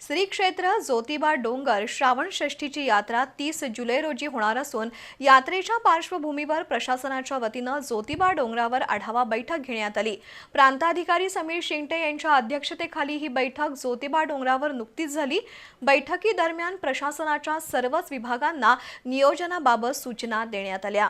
श्री क्षेत्र ज्योतिबा डोंगर श्रावण षष्ठीची यात्रा तीस जुलै रोजी होणार असून यात्रेच्या पार्श्वभूमीवर प्रशासनाच्या वतीनं ज्योतिबा डोंगरावर आढावा बैठक घेण्यात आली. प्रांताधिकारी समीर शिंगटे यांच्या अध्यक्षतेखाली ही बैठक ज्योतिबा डोंगरावर नुकतीच झाली. बैठकीदरम्यान प्रशासनाच्या सर्वच विभागांना नियोजनाबाबत सूचना देण्यात आल्या.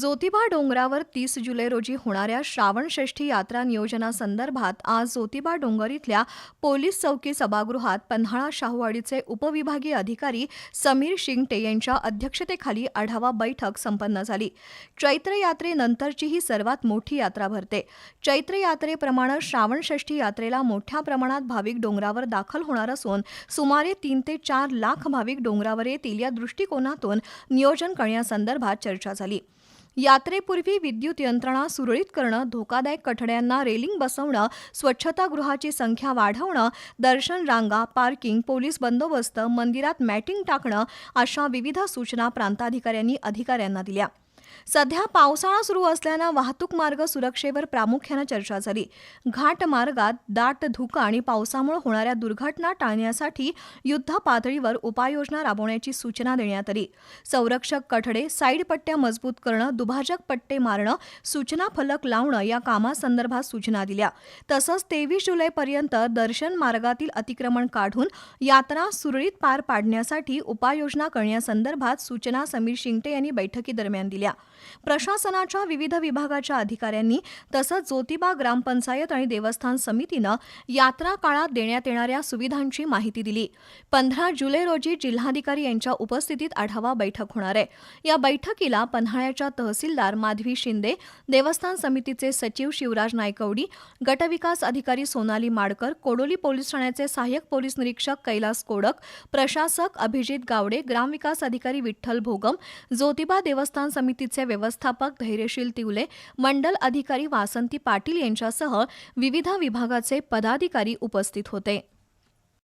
ज्योतिबा डोंगरावर तीस जुलै रोजी होणाऱ्या श्रावणषष्ठी यात्रा नियोजनासंदर्भात आज ज्योतिबा डोंगर इथल्या पोलीस चौकी सभागृहात पन्हाळा शाहूवाडीचे उपविभागीय अधिकारी समीर शिंगटे यांच्या अध्यक्षतेखाली आढावा बैठक संपन्न झाली. चैत्र यात्रेनंतरची ही सर्वात मोठी यात्रा भरते. चैत्र यात्रेप्रमाणे श्रावणषष्ठी यात्रेला मोठ्या प्रमाणात भाविक डोंगरावर दाखल होणार असून सुमारे तीन ते चार लाख भाविक डोंगरावर येतील या दृष्टिकोनातून नियोजन करण्यासंदर्भात चर्चा झाली. यात्रेपूर्वी विद्युत यंत्रणा सुरळीत करणं धोकादायक कठड्यांना रेलिंग बसवणं स्वच्छतागृहाची संख्या वाढवणं दर्शन रांगा पार्किंग पोलीस बंदोबस्त मंदिरात मॅटिंग टाकणं अशा विविध सूचना प्रांताधिकाऱ्यांनी अधिकाऱ्यांना दिल्या. सध्या पावसाळा सुरू असल्यानं वाहतूक मार्ग सुरक्षेवर प्रामुख्यानं चर्चा झाली. घाट मार्गात दाट धुकं आणि पावसामुळे होणाऱ्या दुर्घटना टाळण्यासाठी युद्ध पातळीवर उपाययोजना राबवण्याची सूचना देण्यात आली. संरक्षक कठडे साईड पट्ट्या मजबूत करणं दुभाजक पट्टे मारणं सूचना फलक लावणं या कामासंदर्भात सूचना दिल्या. तसंच तेवीस जुलैपर्यंत दर्शन मार्गातील अतिक्रमण काढून यात्रा सुरळीत पार पाडण्यासाठी उपाययोजना करण्यासंदर्भात सूचना समीर शिंगटे यांनी बैठकीदरम्यान दिल्या. प्रशासनाच्या विविध विभागाच्या अधिकाऱ्यांनी तसंच ज्योतिबा ग्रामपंचायत आणि देवस्थान समितीनं यात्रा काळात देण्यात येणाऱ्या सुविधांची माहिती दिली. पंधरा जुलै रोजी जिल्हाधिकारी यांच्या उपस्थितीत आढावा बैठक होणार आहे. या बैठकीला पन्हाळ्याच्या तहसीलदार माधवी शिंदे देवस्थान समितीचे सचिव शिवराज नायकवडी गटविकास अधिकारी सोनाली माडकर कोडोली पोलीस ठाण्याचे सहाय्यक पोलीस निरीक्षक कैलास कोडक प्रशासक अभिजित गावडे ग्रामविकास अधिकारी विठ्ठल भोगम ज्योतिबा देवस्थान समितीचे व्यवस्थापक धैर्यशील तिवले मंडल अधिकारी वासंती पाटील यांच्यासह विविध विभागाचे पदाधिकारी उपस्थित होते.